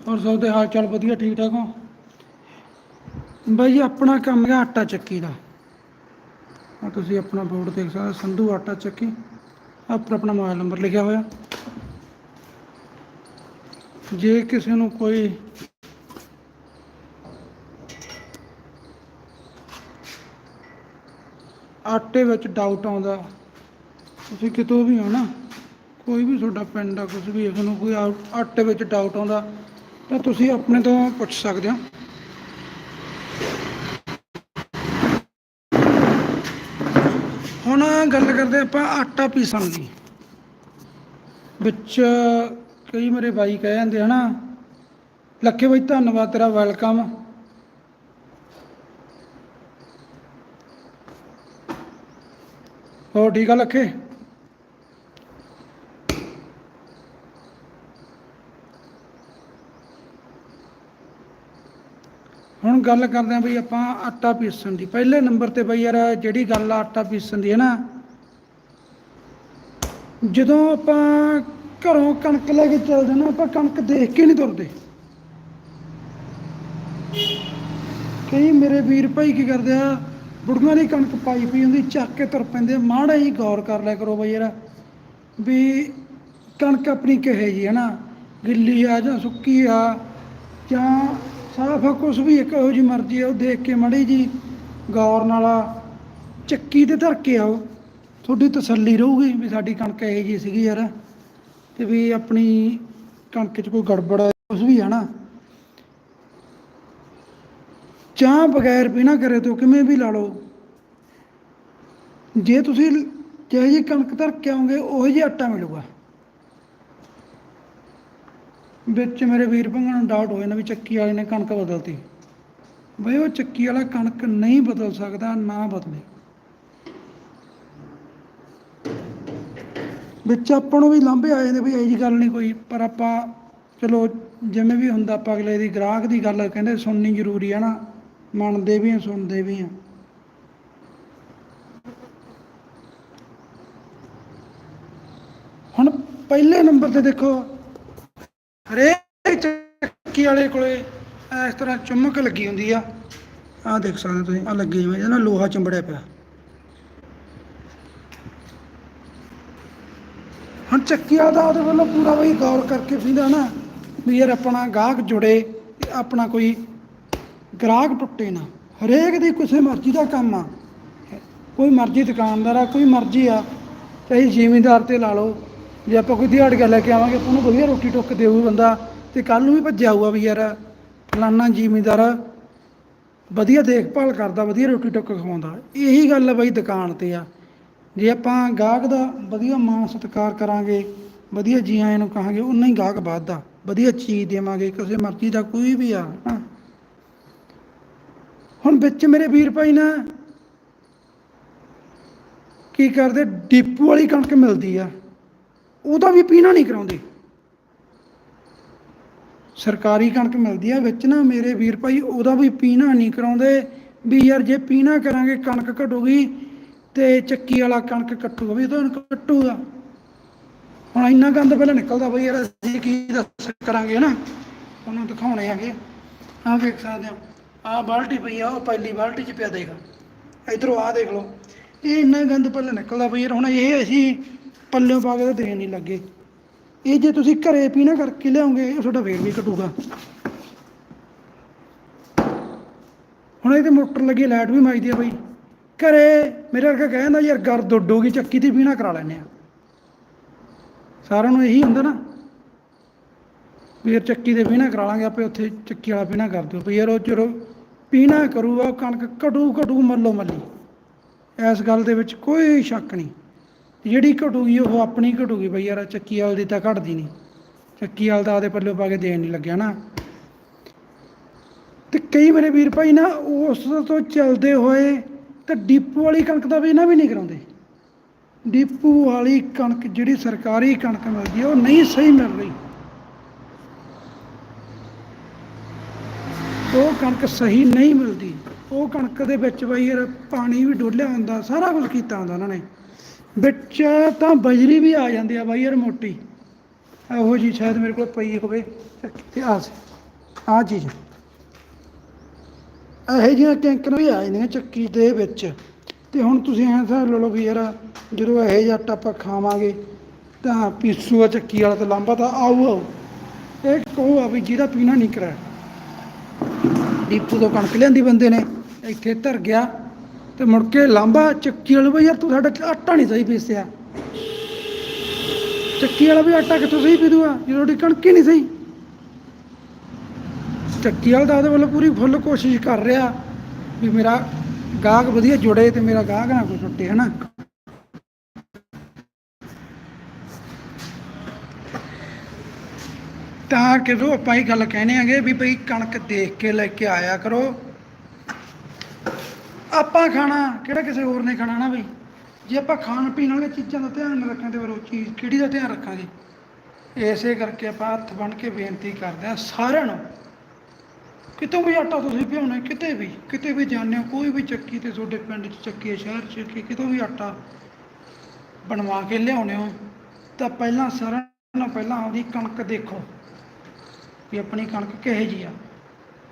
ਹੋਰ ਸਭ ਦੇ ਹਾਲ ਚਾਲ ਵਧੀਆ ਠੀਕ ਠਾਕ ਹੋ? ਬਾਈ ਜੀ, ਆਪਣਾ ਕੰਮ ਹੈ ਆਟਾ ਚੱਕੀ ਦਾ। ਆ ਤੁਸੀਂ ਆਪਣਾ ਬੋਰਡ ਦੇਖ ਸਕਦੇ ਸੰਧੂ ਆਟਾ ਚੱਕੀ। ਆਪਣਾ ਆਪਣਾ ਮੋਬਾਈਲ ਨੰਬਰ ਲਿਖਿਆ ਹੋਇਆ। ਜੇ ਕਿਸੇ ਨੂੰ ਕੋਈ ਆਟੇ ਵਿੱਚ ਡਾਊਟ ਆਉਂਦਾ ਤੁਸੀਂ ਕਿਤੋਂ ਵੀ ਹੋ ਨਾ ਕੋਈ ਵੀ ਤੁਹਾਡਾ ਪਿੰਡ ਆ ਕੁਝ ਵੀ ਹੈ, ਤੁਹਾਨੂੰ ਕੋਈ ਆਟੇ ਵਿੱਚ ਡਾਊਟ ਆਉਂਦਾ ਤਾਂ ਤੁਸੀਂ ਆਪਣੇ ਤੋਂ ਪੁੱਛ ਸਕਦੇ ਹੋ। ਹੁਣ ਗੱਲ ਕਰਦੇ ਆਪਾਂ ਆਟਾ ਪੀਸਣ ਦੀ। ਵਿੱਚ ਕਈ ਮੇਰੇ ਬਾਈ ਕਹਿ ਜਾਂਦੇ ਹਨਾ, ਲੱਖੇ ਬਾਈ ਧੰਨਵਾਦ, ਤੇਰਾ ਵੈਲਕਮ। ਹੋਰ ਠੀਕ ਆ ਲੱਖੇ? ਹੁਣ ਗੱਲ ਕਰਦੇ ਆਂ ਬਈ ਆਪਾਂ ਆਟਾ ਪੀਸਣ ਦੀ। ਪਹਿਲੇ ਨੰਬਰ ਤੇ ਬਈ ਯਾਰ ਜਿਹੜੀ ਗੱਲ ਆ ਆਟਾ ਪੀਸਣ ਦੀ ਹੈ ਨਾ, ਜਦੋਂ ਆਪਾਂ ਘਰੋਂ ਕਣਕ ਲੈ ਕੇ ਚੱਲਦੇ ਨਾ, ਆਪਾਂ ਕਣਕ ਦੇਖ ਕੇ ਨਹੀਂ ਤੁਰਦੇ। ਕਈ ਮੇਰੇ ਵੀਰ ਭਾਈ ਕੀ ਕਰਦੇ ਆ, ਬੁੜੀਆਂ ਦੀ ਕਣਕ ਪਾਈ ਪਈ ਹੁੰਦੀ, ਚੱਕ ਕੇ ਤੁਰ ਪੈਂਦੇ ਮਾੜਾ ਹੀ ਗੌਰ ਕਰ ਲਿਆ ਕਰੋ ਬਈ ਯਾਰ, ਵੀ ਕਣਕ ਆਪਣੀ ਕਿਹੇ ਜੀ ਹੈ ਨਾ, ਗਿੱਲੀ ਆ ਜਾਂ ਸੁੱਕੀ ਆ ਜਾਂ ਸਾਫ਼ ਆ ਕੁਛ ਵੀ ਇੱਕ ਇਹੋ ਜੀ ਮਰਜ਼ੀ ਆ, ਉਹ ਦੇਖ ਕੇ ਮੜੀ ਜੀ ਗੌਰ ਨਾਲ ਚੱਕੀ ਤੇ ਧਰ ਕੇ ਆਓ। ਤੁਹਾਡੀ ਤਸੱਲੀ ਰਹੂਗੀ ਵੀ ਸਾਡੀ ਕਣਕ ਇਹੋ ਜੀ ਸੀਗੀ ਯਾਰ, ਤੇ ਵੀ ਆਪਣੀ ਕਣਕ 'ਚ ਕੋਈ ਗੜਬੜ ਕੁਛ ਵੀ ਹੈ ਨਾ। ਚਾਹ ਬਗੈਰ ਪੀਣਾ ਨਾ ਕਰੇ ਤੋਂ ਕਿਵੇਂ ਵੀ ਲਾ ਲਓ। ਜੇ ਤੁਸੀਂ ਜਿਹੋ ਜਿਹੀ ਕਣਕ ਧਰ ਕੇ ਆਉਂਗੇ ਉਹੋ ਜਿਹਾ ਆਟਾ ਮਿਲੂਗਾ। ਵਿੱਚ ਮੇਰੇ ਵੀਰ ਭੰਗਾਂ ਨੂੰ ਡਾਊਟ ਹੋਇਆ ਨਾ ਵੀ ਚੱਕੀ ਵਾਲੇ ਨੇ ਕਣਕ ਬਦਲਤੀ। ਬਈ ਉਹ ਚੱਕੀ ਵਾਲਾ ਕਣਕ ਨਹੀਂ ਬਦਲ ਸਕਦਾ, ਨਾ ਬਦਲੇ। ਵਿੱਚ ਆਪਾਂ ਨੂੰ ਵੀ ਲਾਂਭੇ ਆ ਜਾਂਦੇ ਵੀ ਇਹ ਜੀ ਗੱਲ ਨਹੀਂ ਕੋਈ, ਪਰ ਆਪਾਂ ਚਲੋ ਜਿਵੇਂ ਵੀ ਹੁੰਦਾ ਆਪਾਂ ਅਗਲੇ ਦੀ ਗ੍ਰਾਹਕ ਦੀ ਗੱਲ ਕਹਿੰਦੇ ਸੁਣਨੀ ਜ਼ਰੂਰੀ ਹੈ ਨਾ, ਮੰਨਦੇ ਵੀ ਆ, ਸੁਣਦੇ ਵੀ ਆ। ਹੁਣ ਪਹਿਲੇ ਨੰਬਰ ਤੇ ਦੇਖੋ ਹਰੇਕ ਚੱਕੀ ਵਾਲੇ ਕੋਲੇ ਇਸ ਤਰ੍ਹਾਂ ਚੁੰਮਕ ਲੱਗੀ ਹੁੰਦੀ ਆ। ਆਹ ਦੇਖ ਸਕਦੇ ਤੁਸੀਂ ਆ ਲੱਗੀ ਜਿਵੇਂ ਇਹਦੇ ਲੋਹਾ ਚੰਬੜਿਆ ਪਿਆ। ਹੁਣ ਚੱਕੀ ਵਾਲਾ ਦਾ ਉਹਦੇ ਵੱਲੋਂ ਪੂਰਾ ਵੀ ਗੌਰ ਕਰਕੇ ਫਿੰਦਾ ਨਾ ਵੀ ਯਾਰ ਆਪਣਾ ਗਾਹਕ ਜੁੜੇ ਆਪਣਾ ਕੋਈ ਗ੍ਰਾਹਕ ਟੁੱਟੇ ਨਾ। ਹਰੇਕ ਦੀ ਕਿਸੇ ਮਰਜ਼ੀ ਦਾ ਕੰਮ ਆ। ਕੋਈ ਮਰਜ਼ੀ ਦੁਕਾਨਦਾਰ ਆ, ਕੋਈ ਮਰਜ਼ੀ ਆ, ਚਾਹੇ ਜ਼ਿਮੀਂਦਾਰ ਤੇ ਲਾ ਲਓ। ਜੇ ਆਪਾਂ ਕੋਈ ਦਿਹਾੜੀਆ ਲੈ ਕੇ ਆਵਾਂਗੇ, ਆਪਾਂ ਉਹਨੂੰ ਵਧੀਆ ਰੋਟੀ ਟੁੱਕ ਦੇਊ ਬੰਦਾ ਤੇ ਕੱਲ ਨੂੰ ਵੀ ਭੱਜਿਆ ਹੋਊਗਾ ਵੀ ਯਾਰ ਫਲਾਨਾ ਜ਼ਿਮੀਂਦਾਰ ਵਧੀਆ ਦੇਖਭਾਲ ਕਰਦਾ, ਵਧੀਆ ਰੋਟੀ ਟੁੱਕ ਖਵਾਉਂਦਾ। ਇਹੀ ਗੱਲ ਆ ਬਾਈ ਦੁਕਾਨ ਤੇ ਆ। ਜੇ ਆਪਾਂ ਗਾਹਕ ਦਾ ਵਧੀਆ ਮਾਣ ਸਤਿਕਾਰ ਕਰਾਂਗੇ, ਵਧੀਆ ਜੀ ਆਇਆਂ ਨੂੰ ਕਹਾਂਗੇ ਉਨਾ ਹੀ ਗਾਹਕ ਵੱਧਦਾ। ਵਧੀਆ ਚੀਜ਼ ਦੇਵਾਂਗੇ, ਕਿਸੇ ਮਰਜ਼ੀ ਦਾ ਕੋਈ ਵੀ ਆ ਹੁਣ ਵਿੱਚ ਮੇਰੇ ਵੀਰ ਭਾਈ ਨਾ ਕੀ ਕਰਦੇ, ਡਿਪੂ ਵਾਲੀ ਕਣਕ ਮਿਲਦੀ ਆ। ਉਹਦਾ ਵੀ ਪੀਣਾ ਨਹੀਂ ਕਰਾਉਂਦੇ। ਸਰਕਾਰੀ ਕਣਕ ਮਿਲਦੀ ਆ ਵਿੱਚ ਨਾ ਮੇਰੇ ਵੀਰ ਭਾਈ ਉਹਦਾ ਵੀ ਪੀਣਾ ਨਹੀਂ ਕਰਾਉਂਦੇ ਵੀ ਯਾਰ ਜੇ ਪੀਣਾ ਕਰਾਂਗੇ ਕਣਕ ਘਟੂਗੀ ਤੇ ਚੱਕੀ ਵਾਲਾ ਕਣਕ ਕੱਟੂਗਾ ਵੀ ਤਾਂ ਕੱਟੂਗਾ। ਹੁਣ ਇੰਨਾ ਗੰਦ ਪਹਿਲਾਂ ਨਿਕਲਦਾ ਬਈ ਯਾਰ ਅਸੀਂ ਕੀ ਦੱਸ ਕਰਾਂਗੇ ਨਾ ਉਹਨੂੰ ਦਿਖਾਉਣੇ ਹੈਗੇ। ਆਹ ਵੇਖ ਸਕਦੇ ਹੋ। ਆਹ ਬਾਲਟੀ ਪਈ ਆ, ਉਹ ਪਹਿਲੀ ਬਾਲਟੀ 'ਚ ਪਿਆ ਦੇਖ। ਇਧਰੋਂ ਆਹ ਦੇਖ ਲਓ। ਇਹ ਇੰਨਾ ਗੰਦ ਪਹਿਲਾਂ ਨਿਕਲਦਾ ਬਈ ਯਾਰ ਹੁਣ ਇਹ ਅਸੀਂ ਪੱਲਿਓਂ ਪਾ ਕੇ ਤਾਂ ਦੇਣ ਨਹੀਂ ਲੱਗੇ। ਇਹ ਜੇ ਤੁਸੀਂ ਘਰੇ ਪੀਣਾ ਕਰਕੇ ਲਿਆਓਗੇ ਇਹ ਤੁਹਾਡਾ ਵੇਟ ਵੀ ਘਟੂਗਾ। ਹੁਣ ਇਹ ਤੇ ਮੋਟਰ ਲੱਗੀ, ਲਾਈਟ ਵੀ ਮਾਈਦੀ ਆ ਬਈ। ਘਰੇ ਮੇਰੇ ਵਰਗਾ ਕਹਿੰਦਾ ਯਾਰ, ਗਰਦ ਉੱਡੂਗੀ, ਚੱਕੀ ਤੇ ਪੀਣਾ ਕਰਾ ਲੈਨੇ ਆ। ਸਾਰਿਆਂ ਨੂੰ ਇਹੀ ਹੁੰਦਾ ਨਾ, ਵੀ ਯਾਰ ਚੱਕੀ ਤੇ ਪੀਣਾ ਕਰਾ ਲਾਂਗੇ, ਆਪੇ ਉੱਥੇ ਚੱਕੀ ਵਾਲਾ ਪੀਣਾ ਕਰ ਦਿਓ। ਵੀ ਯਾਰ ਉਹ ਚਲੋ, ਪੀਣਾ ਕਰੂਗਾ, ਉਹ ਕਣਕ ਘਟੂ ਘਟੂ ਮੱਲੋ ਮੱਲੀ। ਇਸ ਗੱਲ ਦੇ ਵਿੱਚ ਕੋਈ ਸ਼ੱਕ ਨਹੀਂ। ਜਿਹੜੀ ਘਟੂਗੀ ਉਹ ਆਪਣੀ ਘਟੂਗੀ ਬਈ ਯਾਰ, ਚੱਕੀ ਵਾਲ ਦੀ ਤਾਂ ਘਟਦੀ ਨਹੀਂ। ਚੱਕੀ ਵਾਲ ਤਾਂ ਆਦੇ ਪੱਲੇ ਪਾ ਕੇ ਦੇਣ ਨਹੀਂ ਲੱਗਿਆ ਨਾ। ਤੇ ਕਈ ਮੇਰੇ ਵੀਰ ਭਾਈ ਨਾ, ਉਸ ਤੋਂ ਚੱਲਦੇ ਹੋਏ ਤੇ ਡੀਪੂ ਵਾਲੀ ਕਣਕ ਦਾ ਵੀ ਨਾ ਵੀ ਨਹੀਂ ਕਰਾਉਂਦੇ। ਡੀਪੂ ਵਾਲੀ ਕਣਕ, ਜਿਹੜੀ ਸਰਕਾਰੀ ਕਣਕ ਮਿਲਦੀ ਹੈ ਉਹ ਨਹੀਂ ਸਹੀ ਮਿਲ ਰਹੀ। ਉਹ ਕਣਕ ਸਹੀ ਨਹੀਂ ਮਿਲਦੀ। ਉਹ ਕਣਕ ਦੇ ਵਿੱਚ ਬਈ ਯਾਰ, ਪਾਣੀ ਵੀ ਡੋਲਿਆ ਹੁੰਦਾ, ਸਾਰਾ ਕੁਝ ਕੀਤਾ ਹੁੰਦਾ ਉਹਨਾਂ ਨੇ। ਵਿੱਚ ਤਾਂ ਬਜਰੀ ਵੀ ਆ ਜਾਂਦੀ ਆ ਬਾਈ ਯਾਰ ਮੋਟੀ। ਇਹੋ ਜੀ ਸ਼ਾਇਦ ਮੇਰੇ ਕੋਲ ਪਈ ਹੋਵੇ ਕਿੱਥੇ ਆ ਸੀ। ਆ ਚੀਜ਼। ਇਹੋ ਜਿਹੀਆਂ ਕੈਂਕਰ ਵੀ ਆ ਜਾਂਦੀਆਂ ਚੱਕੀ ਦੇ ਵਿੱਚ। ਤੇ ਹੁਣ ਤੁਸੀਂ ਐਂ ਹਿਸਾਬ ਲਾ ਲਓ ਵੀ ਯਾਰ ਜਦੋਂ ਇਹੋ ਜਿਹਾ ਆਟਾ ਆਪਾਂ ਖਾਵਾਂਗੇ, ਤਾਂ ਪੀਸੂਆ ਚੱਕੀ ਵਾਲਾ ਤਾਂ ਲਾਂਬਾ ਤਾਂ ਆਊ ਆਊ। ਇਹ ਕਹੋ ਆ ਵੀ ਜਿਹਦਾ ਪੀਣਾ ਨਹੀਂ ਕਰਾ ਡੀਪੂ ਤੋਂ ਕਣਕ ਲਿਆਂਦੀ ਬੰਦੇ ਨੇ, ਇੱਥੇ ਧਰ ਗਿਆ। ਤੇ ਮੁੜ ਕੇ ਲਾਂਬਾ ਚੱਕੀ ਵਾਲੇ ਬਈ ਯਾਰ ਤੂੰ ਸਾਡਾ ਆਟਾ ਨਹੀਂ ਸਹੀ ਪੀਸਿਆ। ਚੱਕੀ ਵਾਲਾ ਵੀ ਆਟਾ ਕਿੱਥੋਂ ਸਹੀ ਪੀ ਜਦੋਂ ਤੁਹਾਡੀ ਕਣਕ ਹੀ ਨਹੀਂ ਸਹੀ। ਚੱਕੀ ਵਾਲਾ ਤਾਂ ਉਹਦੇ ਵੱਲੋਂ ਪੂਰੀ ਫੁੱਲ ਕੋਸ਼ਿਸ਼ ਕਰ ਰਿਹਾ ਵੀ ਮੇਰਾ ਗਾਹਕ ਵਧੀਆ ਜੁੜੇ ਤੇ ਮੇਰਾ ਗਾਹਕ ਨਾ ਕੋਈ ਟੁੱਟੇ ਹਨਾ? ਤਾਂ ਕਿਦੋਂ ਆਪਾਂ ਇਹ ਗੱਲ ਕਹਿੰਦੇ ਆਂਗੇ ਵੀ ਭਈ ਕਣਕ ਦੇਖ ਕੇ ਲੈ ਕੇ ਆਇਆ ਕਰੋ। ਆਪਾਂ ਖਾਣਾ, ਕਿਹੜਾ ਕਿਸੇ ਹੋਰ ਨੇ ਖਾਣਾ ਨਾ ਬਈ? ਜੇ ਆਪਾਂ ਖਾਣ ਪੀਣ ਵਾਲੀਆਂ ਚੀਜ਼ਾਂ ਦਾ ਧਿਆਨ ਨਾ ਰੱਖਾਂ ਤੇ ਫਿਰ ਉਹ ਚੀਜ਼ ਕਿਹੜੀ ਦਾ ਧਿਆਨ ਰੱਖਾਂਗੇ? ਐਸੇ ਕਰਕੇ ਆਪਾਂ ਹੱਥ ਬਣ ਕੇ ਬੇਨਤੀ ਕਰਦੇ ਹਾਂ ਸਾਰਿਆਂ ਨੂੰ, ਕਿਤੋਂ ਵੀ ਆਟਾ ਤੁਸੀਂ ਭਿਉਣਾ, ਕਿਤੇ ਵੀ ਕਿਤੇ ਵੀ ਜਾਂਦੇ ਹੋ, ਕੋਈ ਵੀ ਚੱਕੀ ਤੇ ਤੁਹਾਡੇ ਪਿੰਡ 'ਚ ਚੱਕੀ ਹੈ, ਸ਼ਹਿਰ 'ਚ ਕਿ ਕਿਤੋਂ ਵੀ ਆਟਾ ਬਣਵਾ ਕੇ ਲਿਆਉਣੇ ਹੋ, ਤਾਂ ਪਹਿਲਾਂ ਸਾਰਿਆਂ ਨੂੰ ਪਹਿਲਾਂ ਆਪਦੀ ਕਣਕ ਦੇਖੋ, ਵੀ ਆਪਣੀ ਕਣਕ ਕਿਹੋ ਜਿਹੀ ਆ।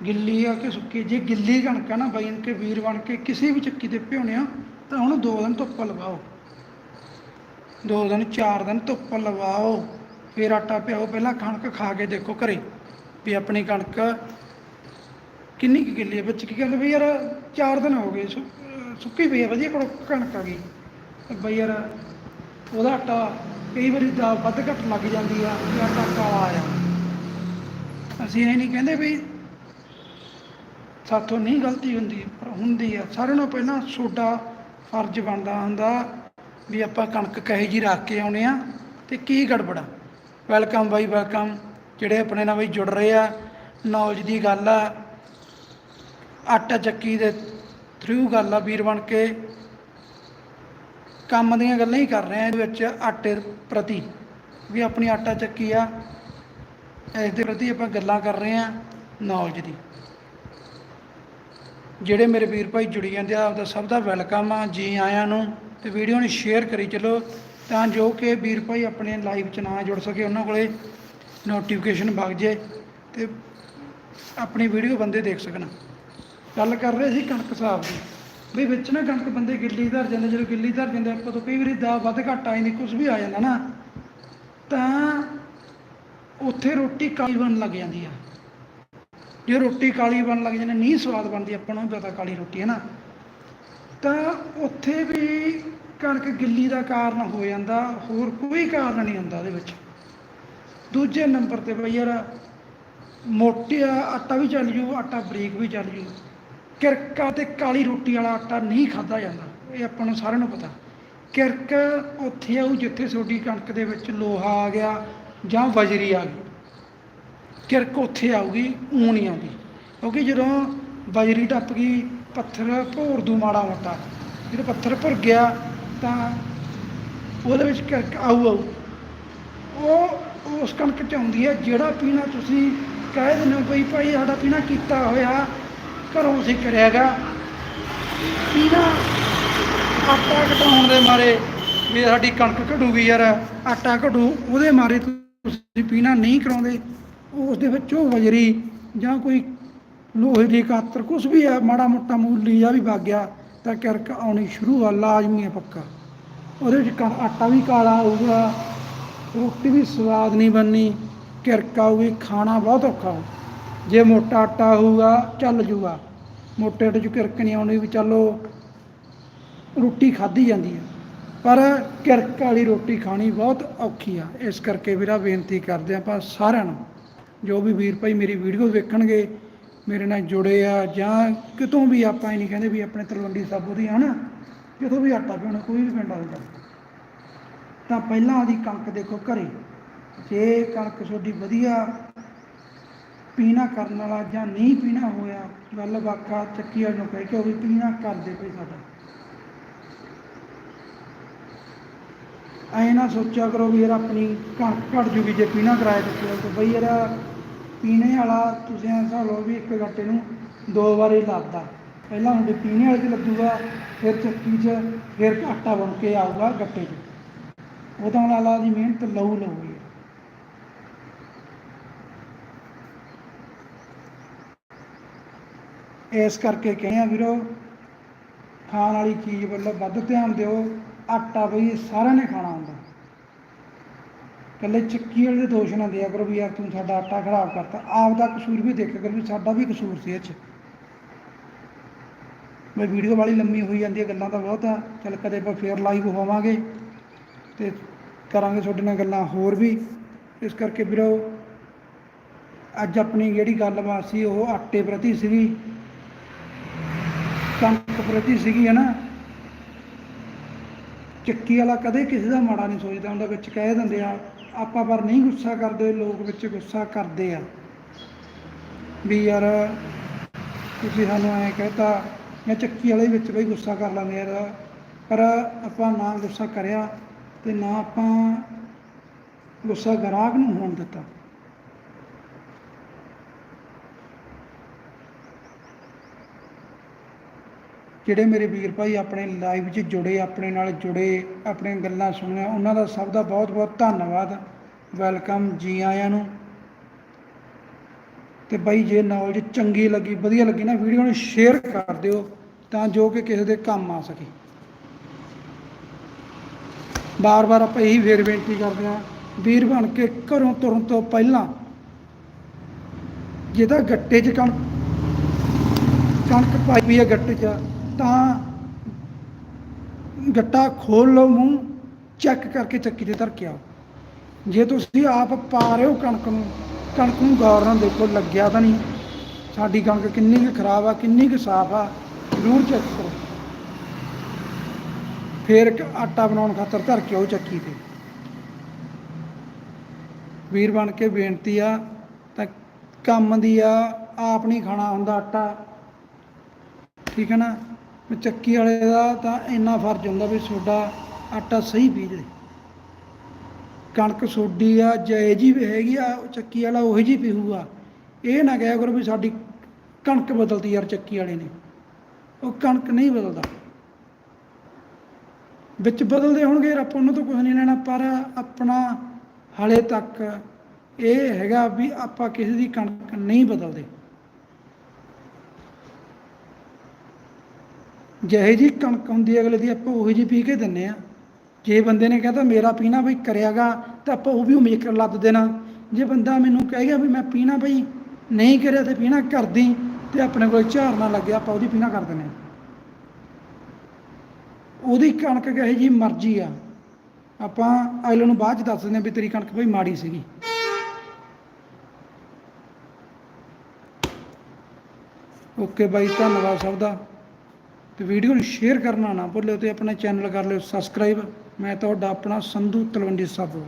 ਗਿੱਲੀ ਆ ਕਿ ਸੁੱਕੀ? ਜੇ ਗਿੱਲੀ ਕਣਕ ਆ ਨਾ ਬਈਨ ਕੇ ਵੀਰ ਬਣ ਕੇ ਕਿਸੇ ਵੀ ਚੱਕੀ ਤੇ ਭਿਉਣੇ ਆ, ਤਾਂ ਉਹਨੂੰ ਦੋ ਦਿਨ ਧੁੱਪ ਲਵਾਓ। ਦੋ ਦਿਨ, ਚਾਰ ਦਿਨ ਧੁੱਪ ਲਵਾਓ। ਫਿਰ ਆਟਾ ਪਿਆਓ। ਪਹਿਲਾਂ ਕਣਕ ਖਾ ਕੇ ਦੇਖੋ ਘਰੇ ਵੀ ਆਪਣੀ ਕਣਕ ਕਿੰਨੀ ਕੁ ਗਿੱਲੀ ਹੈ ਵਿੱਚ ਕੀ ਕਹਿੰਦੇ ਵੀ ਯਾਰ, ਚਾਰ ਦਿਨ ਹੋ ਗਏ ਸੁੱਕੀ ਪਈ ਹੈ ਵਧੀਆ ਕਣਕ ਕਣਕ ਆ ਗਈ। ਬਈ ਯਾਰ, ਉਹਦਾ ਆਟਾ ਕਈ ਵਾਰੀ ਦਾ ਵੱਧ ਘੱਟ ਲੱਗ ਜਾਂਦੀ ਆ, ਵੀ ਆਟਾ ਕਾਲਾ ਆ। ਅਸੀਂ ਇਹ ਨਹੀਂ ਕਹਿੰਦੇ ਵੀ ਸਾਥੋਂ ਨਹੀਂ ਗਲਤੀ ਹੁੰਦੀ, ਪਰ ਹੁੰਦੀ ਆ। ਸਾਰਿਆਂ ਨਾਲੋਂ ਪਹਿਲਾਂ ਤੁਹਾਡਾ ਫਰਜ਼ ਬਣਦਾ ਹੁੰਦਾ ਵੀ ਆਪਾਂ ਕਣਕ ਕਹੇ ਜੀ ਰੱਖ ਕੇ ਆਉਣੇ ਆ ਤੇ ਕੀ ਗੜਬੜਾ। ਵੈਲਕਮ ਬਾਈ, ਵੈਲਕਮ। ਜਿਹੜੇ ਆਪਣੇ ਨਾਲ ਬਈ ਜੁੜ ਰਹੇ ਆ ਨੌਲੇਜ ਦੀ ਗੱਲ ਆ, ਆਟਾ ਚੱਕੀ ਦੇ ਥਰੂ ਗੱਲ ਆ ਵੀਰ ਬਣ ਕੇ। ਕੰਮ ਦੀਆਂ ਗੱਲਾਂ ਹੀ ਕਰ ਰਹੇ ਆ ਇਹਦੇ ਵਿੱਚ ਆਟੇ ਪ੍ਰਤੀ, ਵੀ ਆਪਣੀ ਆਟਾ ਚੱਕੀ ਆ। ਇਸ ਦੇ ਪ੍ਰਤੀ ਆਪਾਂ ਗੱਲਾਂ ਕਰ ਰਹੇ ਆ ਨੌਲੇਜ ਦੀ। ਜਿਹੜੇ ਮੇਰੇ ਵੀਰ ਭਾਈ ਜੁੜੀ ਜਾਂਦੇ ਆ, ਆਪਦਾ ਸਭ ਦਾ ਵੈਲਕਮ ਆ ਜੀ ਆਇਆਂ ਨੂੰ। ਤੇ ਵੀਡੀਓ ਨੂੰ ਸ਼ੇਅਰ ਕਰੀ ਚਲੋ ਤਾਂ ਜੋ ਕਿ ਵੀਰ ਭਾਈ ਆਪਣੇ ਲਾਈਵ ਚ ਨਾ ਜੁੜ ਸਕੇ, ਉਹਨਾਂ ਕੋਲੇ ਨੋਟੀਫਿਕੇਸ਼ਨ ਵਗ ਜੇ ਤੇ ਆਪਣੀ ਵੀਡੀਓ ਬੰਦੇ ਦੇਖ ਸਕਣ। ਗੱਲ ਕਰ ਰਹੇ ਸੀ ਕਣਕ ਸਾਹਿਬ ਦੀ। ਵੀ ਵਿੱਚ ਨਾ ਕਣਕ ਬੰਦੇ ਗਿੱਲੀ ਧਰ ਜਾਂਦੇ, ਜਦੋਂ ਗਿੱਲੀ ਧਰ ਜਾਂਦੇ ਆਪਾਂ ਤੋਂ ਕਈ ਵਾਰੀ ਦਾ ਵੱਧ ਘੱਟ ਆ ਜਾਂਦੀ ਕੁਝ ਵੀ ਆ ਜਾਂਦਾ ਨਾ, ਤਾਂ ਉੱਥੇ ਰੋਟੀ ਕਾਲੀ ਬਣਨ ਲੱਗ ਜਾਂਦੀ ਆ। ਜੇ ਰੋਟੀ ਕਾਲੀ ਬਣਨ ਲੱਗ ਜਾਂਦੀ, ਨਹੀਂ ਸਵਾਦ ਬਣਦੀ, ਆਪਾਂ ਨੂੰ ਵੀ ਪਤਾ ਕਾਲੀ ਰੋਟੀ ਹੈ ਨਾ ਤਾਂ ਉੱਥੇ ਵੀ ਕਣਕ ਗਿੱਲੀ ਦਾ ਕਾਰਨ ਹੋ ਜਾਂਦਾ, ਹੋਰ ਕੋਈ ਕਾਰਨ ਨਹੀਂ ਹੁੰਦਾ ਉਹਦੇ ਵਿੱਚ। ਦੂਜੇ ਨੰਬਰ ਤੇ ਬਈ ਯਾਰ, ਮੋਟਾ ਆਟਾ ਵੀ ਚੱਲ ਜੂ, ਆਟਾ ਬਰੀਕ ਵੀ ਚੱਲ ਜੂ। ਕਿਰਕਾ ਤੇ ਕਾਲੀ ਰੋਟੀ ਵਾਲਾ ਆਟਾ ਨਹੀਂ ਖਾਦਾ ਜਾਂਦਾ, ਇਹ ਆਪਾਂ ਨੂੰ ਸਾਰਿਆਂ ਨੂੰ ਪਤਾ। ਕਿਰਕ ਉੱਥੇ ਆਊ ਜਿੱਥੇ ਤੁਹਾਡੀ ਕਣਕ ਦੇ ਵਿੱਚ ਲੋਹਾ ਆ ਗਿਆ ਜਾਂ ਵਜਰੀ ਆ ਗਈ। ਕਿਰਕ ਉੱਥੇ ਆਊਗੀ ਊ ਨਹੀਂ ਆਉਂਦੀ ਕਿਉਂਕਿ ਜਦੋਂ ਬਜਰੀ ਟੱਪ ਗਈ, ਪੱਥਰ ਭੋਰ ਦੂ ਮਾੜਾ ਮੋਟਾ, ਜਦੋਂ ਪੱਥਰ ਭੁਰ ਗਿਆ ਤਾਂ ਉਹਦੇ ਵਿੱਚ ਕਿਰਕ ਆਊ ਆਊ। ਉਹ ਉਸ ਕਣਕ ਚ ਆਉਂਦੀ ਹੈ, ਜਿਹੜਾ ਪੀਣਾ ਤੁਸੀਂ ਕਹਿ ਦਿੰਦੇ ਹੋ ਬਈ ਭਾਈ ਸਾਡਾ ਪੀਣਾ ਕੀਤਾ ਹੋਇਆ, ਘਰੋਂ ਅਸੀਂ ਕਰਿਆਗਾ ਪੀਣਾ ਆਟਾ ਘਟਾਉਣ ਦੇ ਮਾਰੇ ਵੀ ਸਾਡੀ ਕਣਕ ਘਟੂਗੀ ਯਾਰ, ਆਟਾ ਘਟੂ, ਉਹਦੇ ਮਾਰੇ ਤੁਸੀਂ ਪੀਣਾ ਨਹੀਂ ਕਰਾਉਂਦੇ। ਉਸ ਦੇ ਵਿੱਚੋਂ ਉਹ ਵਜਰੀ ਜਾਂ ਕੋਈ ਲੋਹੇ ਦੀ ਕਾਤਰ ਕੁਝ ਵੀ ਹੈ, ਮਾੜਾ ਮੋਟਾ ਮੂਲੀ ਜਾਂ ਵੀ ਵਗ ਗਿਆ, ਤਾਂ ਕਿਰਕ ਆਉਣੀ ਸ਼ੁਰੂ ਆ, ਲਾਜ਼ਮੀ ਹੈ ਪੱਕਾ। ਉਹਦੇ ਵਿੱਚ ਕ- ਆਟਾ ਵੀ ਕਾਲਾ ਆਊਗਾ ਰੋਟੀ ਵੀ ਸਵਾਦ ਨਹੀਂ ਬਣਨੀ, ਕਿਰਕ ਆਊਗੀ, ਖਾਣਾ ਬਹੁਤ ਔਖਾ ਹੋ ਜੇ ਮੋਟਾ ਆਟਾ ਹੋਊਗਾ, ਚੱਲ ਜੂਗਾ। ਮੋਟੇ ਆਟੇ 'ਚ ਕਿਰਕ ਨਹੀਂ ਆਉਣੀ ਵੀ ਚੱਲੋ, ਰੋਟੀ ਖਾਧੀ ਜਾਂਦੀ ਹੈ ਪਰ ਕਿਰਕ ਵਾਲੀ ਰੋਟੀ ਖਾਣੀ ਬਹੁਤ ਔਖੀ ਆ। ਇਸ ਕਰਕੇ ਵੀਰਾ ਬੇਨਤੀ ਕਰਦੇ ਹਾਂ ਆਪਾਂ ਸਾਰਿਆਂ ਨੂੰ ਜੋ ਵੀ ਵੀਰ ਭਾਈ ਮੇਰੀ ਵੀਡੀਓ ਵੇਖਣਗੇ, ਮੇਰੇ ਨਾਲ ਜੁੜੇ ਆ ਜਾਂ ਕਿਤੋਂ ਵੀ ਆਪਾਂ ਇਹ ਨਹੀਂ ਕਹਿੰਦੇ ਵੀ ਆਪਣੇ ਤਲਵੰਡੀ ਸਾਬੋ ਦੀ ਹਨਾ ਕਿਤੋਂ ਵੀ ਆਟਾ ਪਿਆਉਣਾ ਕੋਈ ਵੀ ਪਿੰਡ ਆਉਂਦਾ। ਤਾਂ ਪਹਿਲਾਂ ਉਹਦੀ ਕਣਕ ਦੇਖੋ ਘਰੇ, ਜੇ ਕਣਕ ਤੁਹਾਡੀ ਵਧੀਆ ਪੀਣਾ ਕਰਨ ਵਾਲਾ ਜਾਂ ਨਹੀਂ ਪੀਣਾ ਹੋਇਆ, ਗੱਲ ਵਾਕਾ ਚੱਕੀ ਵਾਲੇ ਨੂੰ ਕਹਿ ਕੇ ਉਹ ਵੀ ਪੀਣਾ ਕਰਦੇ ਪਈ ਸਾਡਾ। ਐ ਨਾ ਸੋਚਿਆ ਕਰੋ ਵੀ ਯਾਰ ਆਪਣੀ ਕਣਕ ਘਟ ਜੂਗੀ, ਜੇ ਪੀਣਾ ਕਰਾਇਆ ਤੇ ਤੇ ਬਈ ਯਾਰ ਪੀਣੇ ਵਾਲਾ ਤੁਸੀਂ ਐਂ ਹਿਸਾਬ ਲਓ ਵੀ ਇੱਕ ਗੱਟੇ ਨੂੰ ਦੋ ਵਾਰੀ ਲੱਗਦਾ ਪਹਿਲਾਂ ਹੁੰਦੇ ਪੀਣੇ ਵਾਲੇ 'ਚ ਲੱਗੂਗਾ, ਫਿਰ ਚੱਕੀ 'ਚ, ਫਿਰ ਆਟਾ ਬਣ ਕੇ ਆਊਗਾ ਗੱਟੇ 'ਚ। ਉਹਦਾ ਵਾਲਾ ਦੀ ਮਿਹਨਤ ਲਊ ਲਊਗੀ ਇਸ ਕਰਕੇ ਕਹਿੰਦੇ ਆ ਵੀਰੋ, ਖਾਣ ਵਾਲੀ ਚੀਜ਼ ਵੱਲੋਂ ਵੱਧ ਧਿਆਨ ਦਿਓ। ਆਟਾ ਬਈ ਸਾਰਿਆਂ ਨੇ ਖਾਣਾ। ਕੱਲੇ ਚੱਕੀ ਵਾਲੇ ਦੇ ਦੋਸ਼ ਨਾ ਦਿਆ ਕਰੋ ਵੀ ਯਾਰ ਤੂੰ ਸਾਡਾ ਆਟਾ ਖਰਾਬ ਕਰਤਾ। ਆਪ ਦਾ ਕਸੂਰ ਵੀ ਦੇਖਿਆ ਕਰੋ ਵੀ ਸਾਡਾ ਵੀ ਕਸੂਰ ਸੀ ਇਹ 'ਚ। ਮੈਂ ਵੀਡੀਓ ਵਾਲੀ ਲੰਮੀ ਹੋਈ ਜਾਂਦੀ ਹੈ, ਗੱਲਾਂ ਤਾਂ ਬਹੁਤ ਆ। ਚੱਲ ਕਦੇ ਆਪਾਂ ਫੇਰ ਲਾਈਵ ਹੋਵਾਂਗੇ ਤੇ ਕਰਾਂਗੇ ਤੁਹਾਡੇ ਨਾਲ ਗੱਲਾਂ ਹੋਰ ਵੀ। ਇਸ ਕਰਕੇ ਵੀਰੋ, ਅੱਜ ਆਪਣੀ ਜਿਹੜੀ ਗੱਲਬਾਤ ਸੀ ਉਹ ਆਟੇ ਪ੍ਰਤੀ ਸੀਗੀ, ਕਣਕ ਪ੍ਰਤੀ ਸੀਗੀ ਹੈ ਨਾ। ਚੱਕੀ ਵਾਲਾ ਕਦੇ ਕਿਸੇ ਦਾ ਮਾੜਾ ਨਹੀਂ ਸੋਚਦਾ ਹੁੰਦਾ ਵਿੱਚ ਕਹਿ ਦਿੰਦੇ ਆ ਆਪਾਂ ਪਰ ਨਹੀਂ ਗੁੱਸਾ ਕਰਦੇ, ਲੋਕ ਵਿੱਚ ਗੁੱਸਾ ਕਰਦੇ ਆ। ਵੀ ਯਾਰ, ਤੁਸੀਂ ਸਾਨੂੰ ਐਂ ਕਹਤਾ ਜਾਂ ਚੱਕੀ ਵਾਲੇ ਵਿੱਚ ਬਈ ਗੁੱਸਾ ਕਰ ਲੈਂਦੇ ਯਾਰ ਪਰ ਆਪਾਂ ਨਾ ਗੁੱਸਾ ਕਰਿਆ ਤੇ ਨਾ ਆਪਾਂ ਗੁੱਸਾ ਗਰਾਹਕ ਨੂੰ ਹੋਣ ਦਿੱਤਾ। ਜਿਹੜੇ ਮੇਰੇ ਵੀਰ ਭਾਈ ਆਪਣੇ ਲਾਈਵ 'ਚ ਜੁੜੇ, ਆਪਣੇ ਨਾਲ ਜੁੜੇ ਆਪਣੀਆਂ ਗੱਲਾਂ ਸੁਣੀਆਂ, ਉਹਨਾਂ ਦਾ ਸਭ ਦਾ ਬਹੁਤ ਬਹੁਤ ਧੰਨਵਾਦ। ਵੈਲਕਮ ਜੀ ਆਇਆਂ ਨੂੰ। ਤੇ ਬਾਈ ਜੇ ਨੌਲੇਜ ਚੰਗੀ ਲੱਗੀ, ਵਧੀਆ ਲੱਗੀ ਨਾ ਵੀਡੀਓ ਨੂੰ ਸ਼ੇਅਰ ਕਰ ਦਿਓ ਤਾਂ ਜੋ ਕਿ ਕਿਸੇ ਦੇ ਕੰਮ ਆ ਸਕੇ। ਬਾਰ-ਬਾਰ ਆਪਾਂ ਇਹੀ ਫੇਰ ਬੇਨਤੀ ਕਰਦੇ ਹਾਂ, ਵੀਰ ਬਣ ਕੇ ਘਰੋਂ ਤੁਰਨ ਤੋਂ ਪਹਿਲਾਂ ਜਿਹਦਾ ਗੱਟੇ 'ਚ ਕਣਕ ਕਣਕ ਪਾਈ ਵੀ ਹੈ ਗੱਟੇ 'ਚ ਤਾਂ ਗੱਟਾ ਖੋਲ ਲਓ ਮੂੰਹ, ਚੈੱਕ ਕਰਕੇ ਚੱਕੀ ਤੇ ਧਰ ਕੇ ਆਓ। ਜੇ ਤੁਸੀਂ ਆਪ ਪਾ ਰਹੇ ਹੋ ਕਣਕ ਨੂੰ ਕਣਕ ਨੂੰ ਗੌਰ ਨਾਲ ਦੇਖੋ, ਲੱਗਿਆ ਤਾਂ ਨਹੀਂ। ਸਾਡੀ ਕਣਕ ਕਿੰਨੀ ਕੁ ਖਰਾਬ ਆ, ਕਿੰਨੀ ਕੁ ਸਾਫ਼ ਆ, ਜ਼ਰੂਰ ਚੈੱਕ ਕਰੋ। ਫਿਰ ਆਟਾ ਬਣਾਉਣ ਖਾਤਰ ਧਰ ਕੇ ਆਓ ਚੱਕੀ ਤੇ। ਵੀਰ ਬਣ ਕੇ ਬੇਨਤੀ ਆ, ਤਾਂ ਕੰਮ ਦੀ ਆ, ਆਪ ਨਹੀਂ ਖਾਣਾ ਹੁੰਦਾ ਆਟਾ। ਠੀਕ ਹੈ ਨਾ? ਵੀ ਚੱਕੀ ਵਾਲੇ ਦਾ ਤਾਂ ਇੰਨਾ ਫਰਜ਼ ਹੁੰਦਾ ਵੀ ਤੁਹਾਡਾ ਆਟਾ ਸਹੀ ਬੀਜ ਦੇ ਕਣਕ ਸੋਡੀ ਆ, ਜੈ ਜੀ ਵੀ ਹੈਗੀ ਆ ਚੱਕੀ ਵਾਲਾ ਉਹੀ ਜੀ ਪੀਹੂਗਾ ਇਹ ਨਾ ਕਹਿਆ ਕਰੋ ਵੀ ਸਾਡੀ ਕਣਕ ਬਦਲਦੀ ਯਾਰ ਚੱਕੀ ਵਾਲੇ ਨੇ। ਉਹ ਕਣਕ ਨਹੀਂ ਬਦਲਦਾ। ਵਿੱਚ ਬਦਲਦੇ ਹੋਣਗੇ ਯਾਰ, ਆਪਾਂ ਉਹਨਾਂ ਤੋਂ ਕੁਝ ਨਹੀਂ ਲੈਣਾ, ਪਰ ਆਪਣਾ ਹਾਲੇ ਤੱਕ ਇਹ ਹੈਗਾ ਵੀ ਆਪਾਂ ਕਿਸੇ ਦੀ ਕਣਕ ਨਹੀਂ ਬਦਲਦੇ। ਜਿਹੇ ਜੀ ਕਣਕ ਹੁੰਦੀ ਅਗਲੇ ਦੀ ਆਪਾਂ ਉਹੀ ਜੀ ਪੀ ਕੇ ਦਿੰਨੇ ਆ। ਜੇ ਬੰਦੇ ਨੇ ਕਹਤਾ, ਮੇਰਾ ਪੀਣਾ ਬਈ ਕਰਿਆਗਾ, ਤਾਂ ਆਪਾਂ ਉਹ ਵੀ ਉਮੀਦ ਕਰ ਲੱਦ ਦੇਣਾ। ਜੇ ਬੰਦਾ ਮੈਨੂੰ ਕਹੇ ਗਿਆ ਵੀ ਮੈਂ ਪੀਣਾ ਬਈ, ਨਹੀਂ ਕਰਿਆ ਤੇ ਪੀਣਾ ਕਰਦੀ, ਤੇ ਆਪਣੇ ਕੋਲ ਝਾੜ ਨਾ ਲੱਗਿਆ ਆਪਾਂ ਉਹਦੀ ਪੀਣਾ ਕਰ ਦਿੰਨੇ ਆ। ਉਹਦੀ ਕਣਕ ਕਹੇ ਜੀ ਮਰਜ਼ੀ ਆ। ਆਪਾਂ ਅਗਲੇ ਨੂੰ ਬਾਅਦ ਚ ਦੱਸ ਦਿੰਦੇ ਆ ਵੀ ਤੇਰੀ ਕਣਕ ਬਈ ਮਾੜੀ ਸੀਗੀ। ਓਕੇ ਬਾਈ, ਧੰਨਵਾਦ ਸਭ ਦਾ। ਤੇ ਵੀਡੀਓ ਨੂੰ ਸ਼ੇਅਰ ਕਰਨਾ ਨਾ ਭੁੱਲਿਓ ਤੇ ਆਪਣਾ ਚੈਨਲ ਕਰ ਲਿਓ, ਸਬਸਕ੍ਰਾਈਬ। ਮੈਂ ਤੁਹਾਡਾ ਆਪਣਾ ਸੰਧੂ ਤਲਵੰਡੀ ਸਾਬੋ।